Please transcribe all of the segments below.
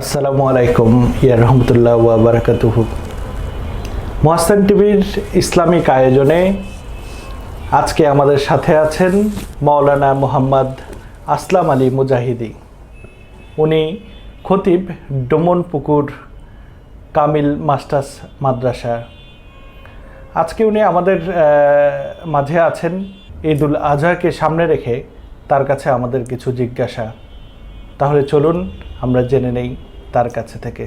আসসালামু আলাইকুম, ইয়া রহমতুল্লাহ ওয়া বারাকাতুহু। মহাস্তান টিভির ইসলামিক আয়োজনে আজকে আমাদের সাথে আছেন মাওলানা মোহাম্মদ আসলাম আলী মুজাহিদি। উনি খতিব ডোমন পুকুর কামিল মাস্টার্স মাদ্রাসা। আজকে উনি আমাদের মাঝে আছেন ঈদুল আজহাকে সামনে রেখে তার কাছে আমাদের কিছু জিজ্ঞাসা। তাহলে চলুন, আমরা জেনে নেই তার কাছে থেকে।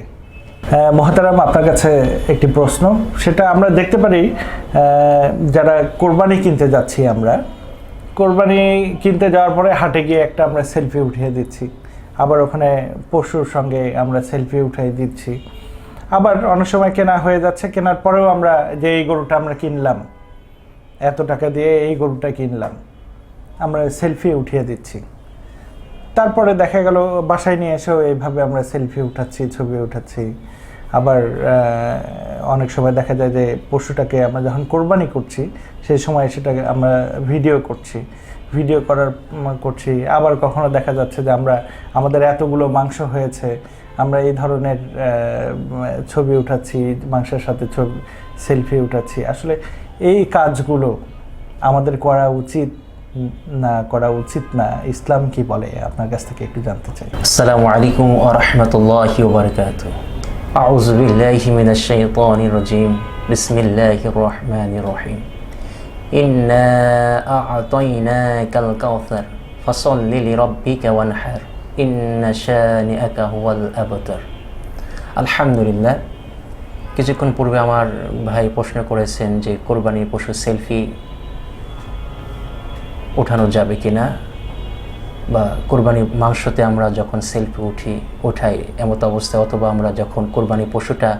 হ্যাঁ মহাতারাম, আপনার কাছে একটি প্রশ্ন। সেটা আমরা দেখতে পারি যারা কোরবানি কিনতে যাচ্ছি আমরা। কোরবানি কিনতে যাওয়ার পরে হাটে গিয়ে একটা আমরা সেলফি উঠিয়ে দিচ্ছি। আবার ওখানে পশুর সঙ্গে আমরা সেলফি উঠিয়ে দিচ্ছি। আবার অনেক সময় কেনা হয়ে যাচ্ছে, কেনার পরেও আমরা যে এই গরুটা আমরা কিনলাম, এত টাকা দিয়ে এই গরুটা কিনলাম, আমরা সেলফি উঠিয়ে দিচ্ছি। তারপরে দেখা গেল, বাসায় নিয়ে এসেও এইভাবে আমরা সেলফি উঠাচ্ছি, ছবি উঠাচ্ছি। আবার অনেক সময় দেখা যায় যে পশুটাকে আমরা যখন কোরবানি করছি, সেই সময় সেটাকে আমরা ভিডিও করছি। ভিডিও করার করছি। আবার কখনো দেখা যাচ্ছে যে আমরা, আমাদের এতগুলো মাংস হয়েছে, আমরা এই ধরনের ছবি উঠাচ্ছি, মাংসের সাথে ছবি সেলফি উঠাচ্ছি। আসলে এই কাজগুলো আমাদের করা উচিত না করা উচিত না ইসলাম কি বলে আপনার কাছ থেকে একটু জানতে চাই السلام عليكم ورحمة الله وبركاته أعوذ بالله من الشيطان الرجيم بسم الله الرحمن الرحيم إنا أعطيناك الكوثر فصل لربك وانحر إن شانئك هو الأبتر الحمد لله কিছুক্ষণ পূর্বে আমার ভাই প্রশ্ন করেছেন যে কোরবানির পশু সেলফি ওঠানো যাবে কিনা বা কোরবানি মাংসতে আমরা যখন সেলফি উঠি, উঠাই এমত অবস্থায় অথবা আমরা যখন কোরবানি পশুটা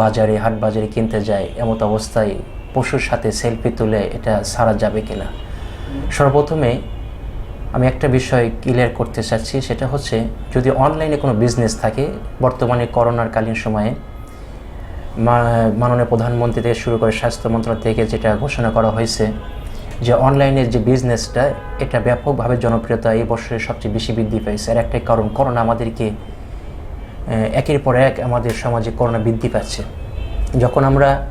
বাজারে, হাট বাজারে কিনতে যাই, এমত অবস্থায় পশুর সাথে সেলফি তুলে এটা সারা যাবে কি না সর্বপ্রথমে আমি একটা বিষয় ক্লিয়ার করতে চাচ্ছি, সেটা হচ্ছে যদি অনলাইনে কোনো বিজনেস থাকে, বর্তমানে করোনার কালীন সময়ে মাননীয় প্রধানমন্ত্রী থেকে শুরু করে স্বাস্থ্য মন্ত্রণালয় থেকে যেটা ঘোষণা করা হয়েছে যে অনলাইনের যে বিজনেসটা এটা ব্যাপকভাবে জনপ্রিয়তা এই বছরে সবচেয়ে বেশি বৃদ্ধি পেয়েছে। আর একটাই কারণ, করোনা আমাদেরকে একের পর এক আমাদের সমাজে করোনা বৃদ্ধি পাচ্ছে। যখন আমরা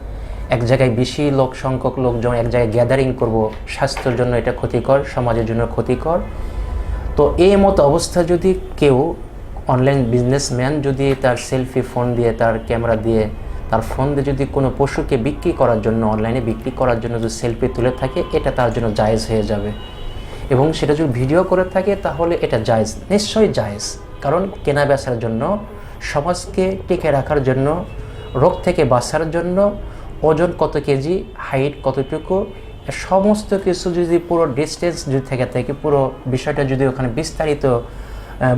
এক জায়গায় বেশি লোক, সংখ্যক লোকজন এক জায়গায় গ্যাদারিং করব, স্বাস্থ্যের জন্য এটা ক্ষতিকর, সমাজের জন্য ক্ষতিকর। তো এই মতো অবস্থা যদি কেউ অনলাইন বিজনেসম্যান যদি তার সেলফি ফোন দিয়ে, তার ক্যামেরা দিয়ে তার ফোন দিয়ে যদি কোনো পশুকে বিক্রি করার জন্য অনলাইনে বিক্রি করার জন্য যদি সেলফি তুলে থাকে, এটা তার জন্য জায়েজ হয়ে যাবে। এবং সেটা যদি ভিডিও করে থাকে, তাহলে এটা জায়েজ, নিশ্চয়ই জায়েজ। কারণ কেনা বেচার জন্য, সমাজকে টিকে রাখার জন্য, রোগ থেকে বাঁচার জন্য, ওজন কত কেজি হাইট কতটুকু সমস্ত কিছু যদি পুরো ডিস্টেন্স যদি থেকে থাকে, পুরো বিষয়টা যদি ওখানে বিস্তারিত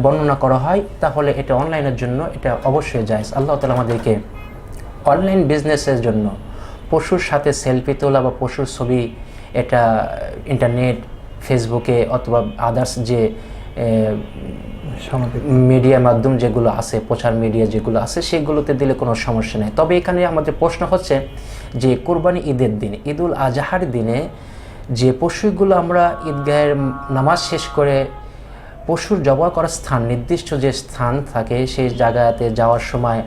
বর্ণনা করা হয়, তাহলে এটা অনলাইনের জন্য এটা অবশ্যই জায়েজ। আল্লাহ তালা আমাদেরকে অনলাইন বিজনেসের জন্য পশুর সাথে সেলফি তোলা বা পশুর ছবি এটা ইন্টারনেট ফেসবুকে অথবা আদার্স যে মিডিয়া মাধ্যম যেগুলো আছে প্রচার মিডিয়া যেগুলো আছে সেগুলোতে দিলে কোনো সমস্যা নেই। তবে এখানে আমাদের প্রশ্ন হচ্ছে যে কোরবানি ঈদের দিন ঈদুল আজহার দিনে যে পশুগুলো আমরা ঈদগাহের নামাজ শেষ করে পশুর জবাই করার স্থান নির্দিষ্ট যে স্থান থাকে সেই জায়গাতে যাওয়ার সময়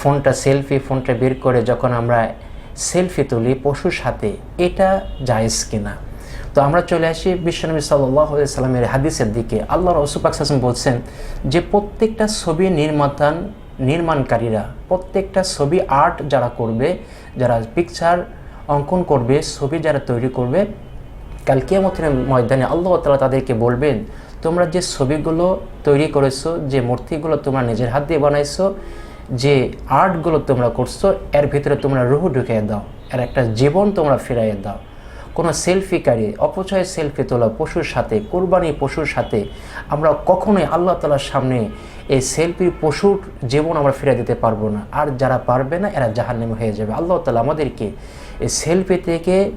ফোনটা সেলফি, ফোনটা বের করে যখন আমরা সেলফি তুলি পশুর সাথে, এটা জায়েজ কিনা? তো আমরা চলে আসি বিশ্বনবী সাল্লাহ সাল্লামের হাদিসের দিকে। আল্লাহ রসুপাক হাসান বলছেন যে, প্রত্যেকটা ছবি নির্মাতান, নির্মাণকারীরা, প্রত্যেকটা ছবি আর্ট যারা করবে, যারা পিকচার অঙ্কন করবে, ছবি যারা তৈরি করবে, কাল কিয়ামতের ময়দানে আল্লাহ তালা তাদেরকে বলবেন, তোমরা যে ছবিগুলো তৈরি করেছ, যে মূর্তিগুলো তোমরা নিজের হাত দিয়ে বানাইছো যে আর্টগুলো তোমরা করছ, এর ভিতরে তোমরা রুহু ঢুকিয়ে দাও, এর একটা জীবন তোমরা ফিরাইয়ে দাও। কোনো সেলফিকারী অপচয় সেলফি তোলা পশুর সাথে, কোরবানি পশুর সাথে, আমরা কখনোই আল্লাহ তালার সামনে এই সেলফির পশুর জীবন আমরা ফিরে দিতে পারব না। আর যারা পারবে না, এরা জাহান্নামে হয়ে যাবে। আল্লাহ তালা আমাদেরকে এই সেলফি থেকে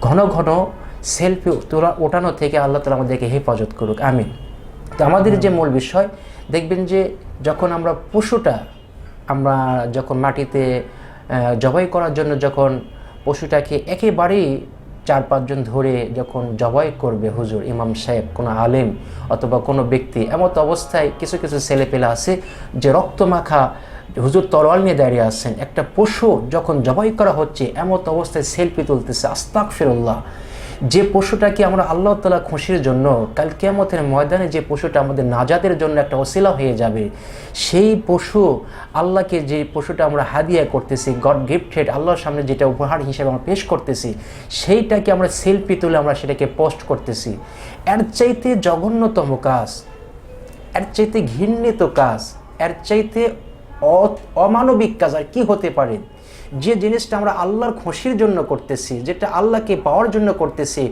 ঘন ঘন সেলফি তোলা, ওঠানো থেকে আল্লাহ তালা আমাদেরকে হেফাজত করুক। আমিন। তো আমাদের যে মূল বিষয়, দেখবেন যে যখন আমরা পশুটা আমরা যখন মাটিতে জবাই করার জন্য যখন পশুটাকে একেবারেই চার পাঁচজন ধরে যখন জবাই করবে হুজুর, ইমাম সাহেব, কোনো আলেম অথবা কোনো ব্যক্তি, এমত অবস্থায় কিছু কিছু ছেলেপেলে আছে যে রক্ত মাখা হুজুর তরোয়াল নিয়ে দাঁড়িয়ে আছেন। একটা পশু যখন জবাই করা হচ্ছে, এমত অবস্থায় সেলফি তুলতেছে। আস্তাক ফিরল্লাহ যে পশুটাকে আমরা আল্লাহ তালা খুশির জন্য কাল কেমতের ময়দানে যে পশুটা আমাদের নাজাদের জন্য একটা অশিলা হয়ে যাবে, সেই পশু আল্লাহকে যে পশুটা আমরা হাদিয়া করতেছি গড গিফটেড আল্লাহর সামনে যেটা উপহার হিসেবে আমরা পেশ করতেছি, সেইটাকে আমরা সেলফি তুলে আমরা সেটাকে পোস্ট করতেছি। এর চাইতে জঘন্যতম কাজ, এর চাইতে ঘৃণিত কাজ, এর চাইতে অমানবিক কাজ আর কি হতে পারে? যে জিনিসটা আমরা আল্লাহর খুশির জন্য করতেছি, যেটা আল্লাহকে পাওয়ার জন্য করতেছি,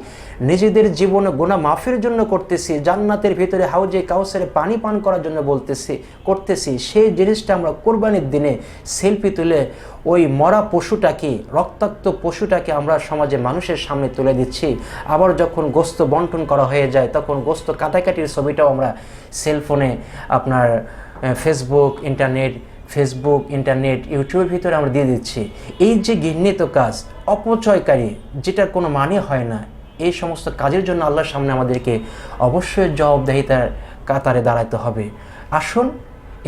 নিজেদের জীবনে গোনা মাফের জন্য করতেছি, জান্নাতের ভিতরে হাউজে কাউসারে পানি পান করার জন্য বলতেছি, করতেছি, সেই জিনিসটা আমরা কোরবানির দিনে সেলফি তুলে ওই মরা পশুটাকে, রক্তাক্ত পশুটাকে আমরা সমাজে মানুষের সামনে তুলে দিচ্ছি। আবার যখন গোস্ত বন্টন করা হয়ে যায়, তখন গোস্ত কাটাকাটির ছবিটাও আমরা সেলফোনে আপনার ফেসবুক ইন্টারনেট ফেসবুক ইন্টারনেট ইউটিউবের ভিতরে আমরা দিয়ে দিচ্ছি। এই যে ঘৃণিত কাজ, অপচয়কারী, যেটার কোনো মানে হয় না, এই সমস্ত কাজের জন্য আল্লাহর সামনে আমাদেরকে অবশ্যই জবাবদাহিতার কাতারে দাঁড়াতে হবে। আসুন,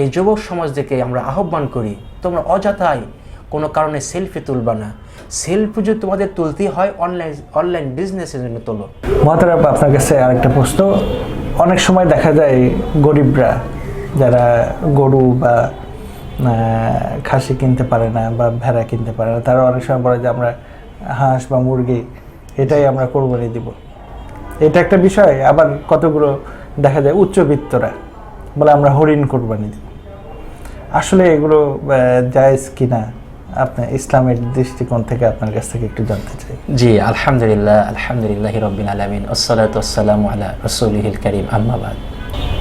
এই যুবক সমাজদেরকে আমরা আহ্বান করি, তোমরা অযথায় কোনো কারণে সেলফি তুলবা না। সেলফি যদি তোমাদের তুলতেই হয় অনলাইন অনলাইন বিজনেসের জন্য তোলো। মহাতারা আপনার কাছে আরেকটা প্রশ্ন। অনেক সময় দেখা যায় গরিবরা, যারা গরু বা খাসি কিনতে পারে না বা ভেড়া কিনতে পারে না। তারা অনেক সময় বলে যে আমরা হাঁস বা মুরগি, এটাই আমরা কোরবানি দিব। এটা একটা বিষয়। আবার কতগুলো দেখা যায় উচ্চবিত্তরা বলে আমরা হরিণ কোরবানি দিব। আসলে এগুলো জায়েজ কিনা আপনার ইসলামের দৃষ্টিকোণ থেকে আপনার কাছ থেকে একটু জানতে চাই। জি, আলহামদুলিল্লাহ আলহামদুলিল্লাহ রবিন আলমিন। আসসালামু আলা রসুলিহিল করিম। আম্মাবাদ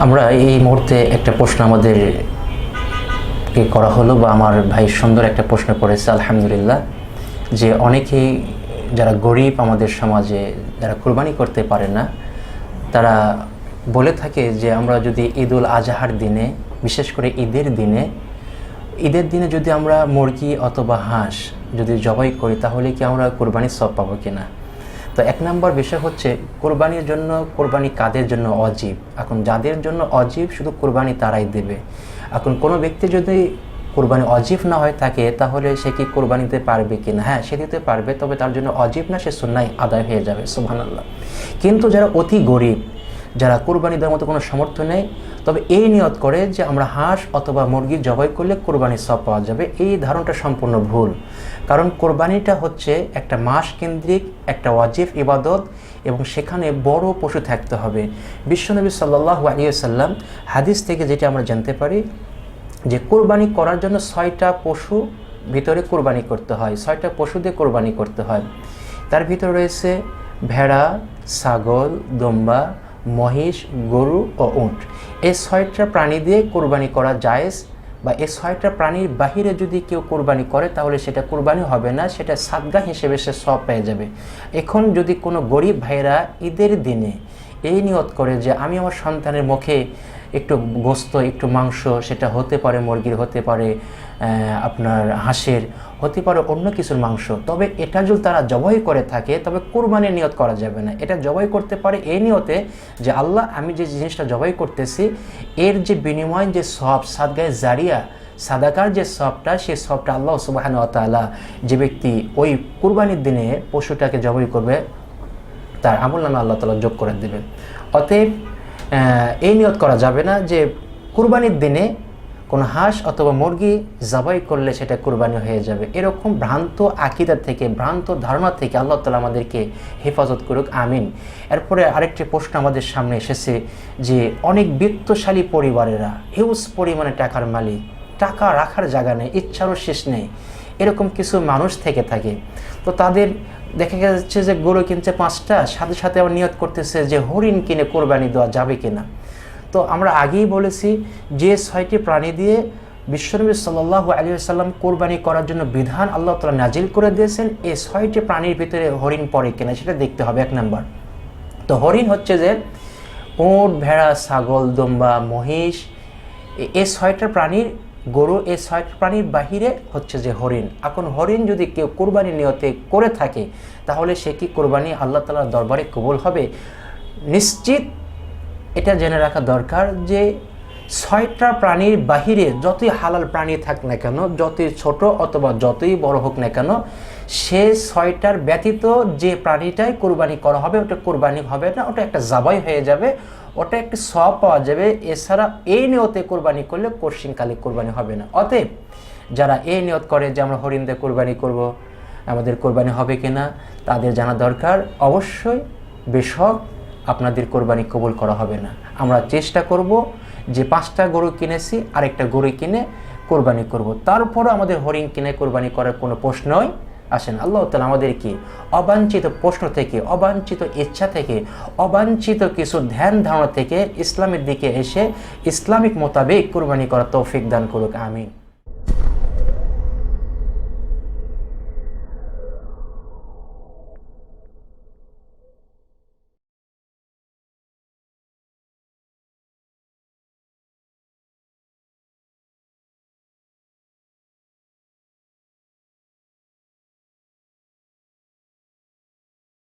আমরা এই মুহূর্তে একটা প্রশ্ন আমাদের কে করা হলো বা আমার ভাই সুন্দর একটা প্রশ্ন করেছে আলহামদুলিল্লাহ, যে অনেকেই যারা গরিব আমাদের সমাজে, যারা কোরবানি করতে পারে না, তারা বলে থাকে যে আমরা যদি ঈদ উল আজহার দিনে, বিশেষ করে ঈদের দিনে ঈদের দিনে যদি আমরা মুরগি অথবা হাঁস যদি জবাই করি, তাহলে কি আমরা কোরবানির সব পাবো কিনা? তো এক নম্বর বিষয় হচ্ছে কোরবানির জন্য, কোরবানি কাদের জন্য অজীব? এখন যাদের জন্য অজীব, শুধু কোরবানি তারাই দেবে। এখন কোনো ব্যক্তি যদি কোরবানি অজীব না হয় থাকে, তাহলে সে কি কোরবানি দিতে পারবে কি না হ্যাঁ সে দিতে পারবে, তবে তার জন্য অজীব না, সে সুন্নাই আদায় হয়ে যাবে, সুবহানাল্লাহ। কিন্তু যারা অতি গরিব যারা কোরবানি দেওয়ার মতো কোনো সামর্থ্য নেই, তবে এই নিয়ত করে যে আমরা হাঁস অথবা মুরগি জবাই করলে কোরবানির সব পাওয়া যাবে। এই ধারণাটা সম্পূর্ণ ভুল। কারণ কোরবানিটা হচ্ছে একটা মাস কেন্দ্রিক একটা ওয়াজিব ইবাদত এবং সেখানে বড় পশু থাকতে হবে। বিশ্বনবী সাল্লাহ আলিয়াল্লাম হাদিস থেকে যেটা আমরা জানতে পারি যে কোরবানি করার জন্য ছয়টা পশু ভিতরে কোরবানি করতে হয়, ছয়টা পশু দিয়ে কোরবানি করতে হয়। তার ভিতরে রয়েছে ভেড়া, ছাগল, দম্বা মহিষ গরু ও উট। এই ছয়টা প্রাণী দিয়ে কোরবানি করা জায়েজ বা এই ছয়টা প্রাণীর বাহিরে যদি কেউ কোরবানি করে, তাহলে সেটা কোরবানি হবে না, সেটা সাদগা হিসেবে সে সব পেয়ে যাবে। এখন যদি কোনো গরিব ভাইরা ঈদের দিনে এই নিয়ত করে যে, আমি আমার সন্তানের মুখে একটু গোস্ত, একটু মাংস, সেটা হতে পারে, মুরগির হতে পারে আপনার হাঁসের হতে পারে অন্য কিছুর মাংস। তবে এটা যদি তারা জবাই করে থাকে, তবে কোরবানির নিয়ত করা যাবে না। এটা জবাই করতে পারে এই নিয়তে যে, আল্লাহ, আমি যে জিনিসটা জবাই করতেছি, এর যে বিনিময় যে সব সাদগায়ে জারিয়া, সাদাকার যে সবটা সেই সবটা আল্লাহ সুবাহান তাআলা যে ব্যক্তি ওই কুরবানির দিনে পশুটাকে জবাই করবে, তার আমল নামে আল্লাহ তালা যোগ করে দেবেন। অতএব এই নিয়ত করা যাবে না যে, কুরবানির দিনে কোনো হাঁস অথবা মুরগি জবাই করলে সেটা কুরবানি হয়ে যাবে। এরকম ভ্রান্ত আকিদা থেকে, ভ্রান্ত ধারণা থেকে আল্লাহ তালা আমাদেরকে হেফাজত করুক, আমিন। এরপরে আরেকটি প্রশ্ন আমাদের সামনে এসেছে যে, অনেক বিত্তশালী পরিবারেরা হিউজ পরিমাণে টাকার মালিক, টাকা রাখার জায়গা নেই, ইচ্ছারও শেষ নেই। এরকম কিছু মানুষ থেকে থাকে। তো তাদের দেখা যাচ্ছে যে গরু কিনছে পাঁচটা, সাথে সাথে আবার নিয়ত করতেছে যে হরিণ কিনে কোরবানি দেওয়া যাবে কিনা। তো আমরা আগেই বলেছি যে ছয়টি প্রাণী দিয়ে বিশ্বনবী সাল্লাহ আলী সাল্লাম কোরবানি করার জন্য বিধান আল্লাহ তালা নাজিল করে দিয়েছেন, এই ছয়টি প্রাণীর ভিতরে হরিণ পড়ে কিনা সেটা দেখতে হবে, এক নম্বর। তো হরিণ হচ্ছে যে ওট ভেড়া, ছাগল, দম্বা, মহিষ, এ- ছয়টা প্রাণীর গরু এই ছয়টা প্রাণীর বাহিরে হচ্ছে যে হরিণ। এখন হরিণ যদি কেউ কোরবানি নিয়তে করে থাকে, তাহলে সে কি কোরবানি আল্লাহ তালার দরবারে কবুল হবে? নিশ্চিত এটা জেনে রাখা দরকার যে ছয়টা প্রাণীর বাহিরে যতই হালাল প্রাণী থাক না কেন, যতই ছোট অথবা যতই বড় হোক না কেন, সে ছয়টার ব্যতীত যে প্রাণীটাই কোরবানি করা হবে, ওটা কোরবানি হবে না, ওটা একটা জাবাই হয়ে যাবে, ওটা একটি সব পাওয়া যাবে। এছাড়া এই নিয়তে কোরবানি করলে কশিনকালে কোরবানি হবে না। অতএব যারা এই নিয়ত করে যে আমরা হরিণদের কোরবানি করব, আমাদের কোরবানি হবে কিনা, তাদের জানা দরকার। অবশ্যই বেশক আপনাদের কোরবানি কবুল করা হবে না। আমরা চেষ্টা করব যে পাঁচটা গরু কিনেছি, আরেকটা গরু কিনে কোরবানি করব। তারপরও আমাদের হরিণ কিনে কোরবানি করার কোনো প্রশ্নই আসেন, আল্লাহ তালা আমাদেরকে অবাঞ্ছিত প্রশ্ন থেকে, অবাঞ্ছিত ইচ্ছা থেকে, অবাঞ্ছিত কিছু ধ্যান ধারণা থেকে ইসলামের দিকে এসে ইসলামিক মোতাবেক কোরবানি করার তৌফিক দান করুক, আমিন।